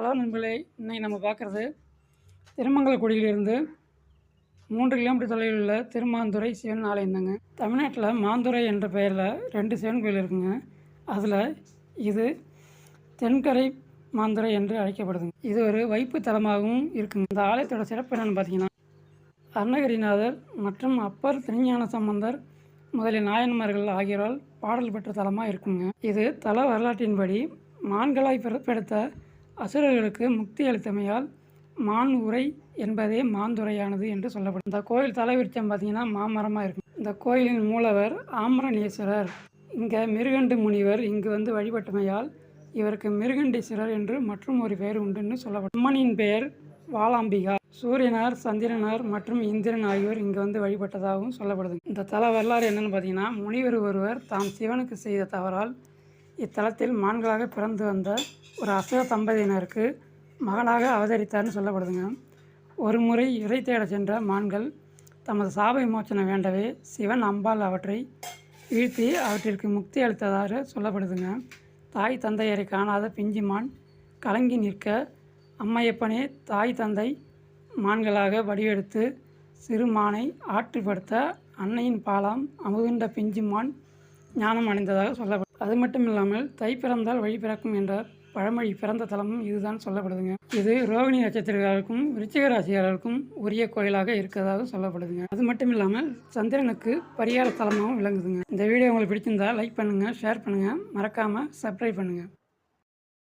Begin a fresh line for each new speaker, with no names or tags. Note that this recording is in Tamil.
ஹலோ நண்பர்களே இன்னைக்கு நம்ம பார்க்குறது திருமங்கலக்குடியிலிருந்து மூன்று கிலோமீட்டர் தொலைவில் உள்ள திருமாந்துறை சிவன் ஆலயம் தாங்க தமிழ்நாட்டில் மாந்துறை என்ற பெயரில் ரெண்டு சிவன் கோயில் இருக்குங்க. அதில் இது தென்கரை மாந்துறை என்று அழைக்கப்படுதுங்க. இது ஒரு வைப்பு தலமாகவும் இருக்குங்க. இந்த ஆலயத்தோட சிறப்பு என்னென்னு பார்த்தீங்கன்னா அருணகிரிநாதர் மற்றும் அப்பர் திருஞான சம்பந்தர் முதலிய நாயன்மார்கள் ஆகியோரால் பாடல் பெற்ற தலமாக இருக்குங்க. இது தல வரலாற்றின்படி மான்களாய் பிறப்பெடுத்த அசுரர்களுக்கு முக்தி அளித்தமையால் மான் உரை என்பதே மாந்துரையானது என்று சொல்லப்படும். இந்த கோயில் தலைவிருச்சம் பார்த்தீங்கன்னா மாமரமாக இருக்கும். இந்த கோயிலின் மூலவர் ஆமரணேஸ்வரர். இங்கே மிருகண்டு முனிவர் இங்கு வந்து வழிபட்டமையால் இவருக்கு மிருகண்டீஸ்வரர் என்று மற்றும் ஒரு பெயர் உண்டுன்னு சொல்லப்படும். அம்மனின் பெயர் வாலாம்பிகா சூரியனார் சந்திரனார் மற்றும் இந்திரன் ஆகியோர் இங்கு வந்து வழிபட்டதாகவும் சொல்லப்படுது. இந்த தல வரலாறு என்னன்னு பார்த்தீங்கன்னா முனிவர் ஒருவர் தாம் சிவனுக்கு செய்த தவறால் இத்தலத்தில் மான்களாக பிறந்து வந்த ஒரு அசுர தம்பதியினருக்கு மகனாக அவதரித்தார்னு சொல்லப்படுதுங்க. ஒரு முறை இறை தேட சென்ற மான்கள் தமது சாப விமோச்சனை வேண்டவே சிவன் அம்பாள் அவற்றை வீழ்த்தி அவற்றிற்கு முக்தி அளித்ததாக சொல்லப்படுதுங்க. தாய் தந்தையரை காணாத பிஞ்சி மான் கலங்கி நிற்க அம்மையப்பனே தாய் தந்தை மான்களாக வடிவெடுத்து சிறு மானை ஆற்றுப்படுத்த அன்னையின் பாலாம் அமுதுண்ட பிஞ்சு மான் ஞானம் அடைந்ததாக சொல்லப்படும் அது மட்டும் இல்லாமல் தை பிறந்தால் வழி பிறக்கும் என்ற பழமொழி பிறந்த தலமும் இதுதான் சொல்லப்படுதுங்க. இது ரோகிணி நட்சத்திரக்காரருக்கும் விருச்சிக ராசிக்காரருக்கும் உரிய கோயிலாக இருக்கிறதாக சொல்லப்படுதுங்க. அது மட்டும் இல்லாமல் சந்திரனுக்கு பரிகார தலமாகவும் விளங்குதுங்க. இந்த வீடியோ உங்களுக்கு பிடிச்சிருந்தா லைக் பண்ணுங்கள் ஷேர் பண்ணுங்கள் மறக்காமல் சப்ஸ்கிரைப் பண்ணுங்கள்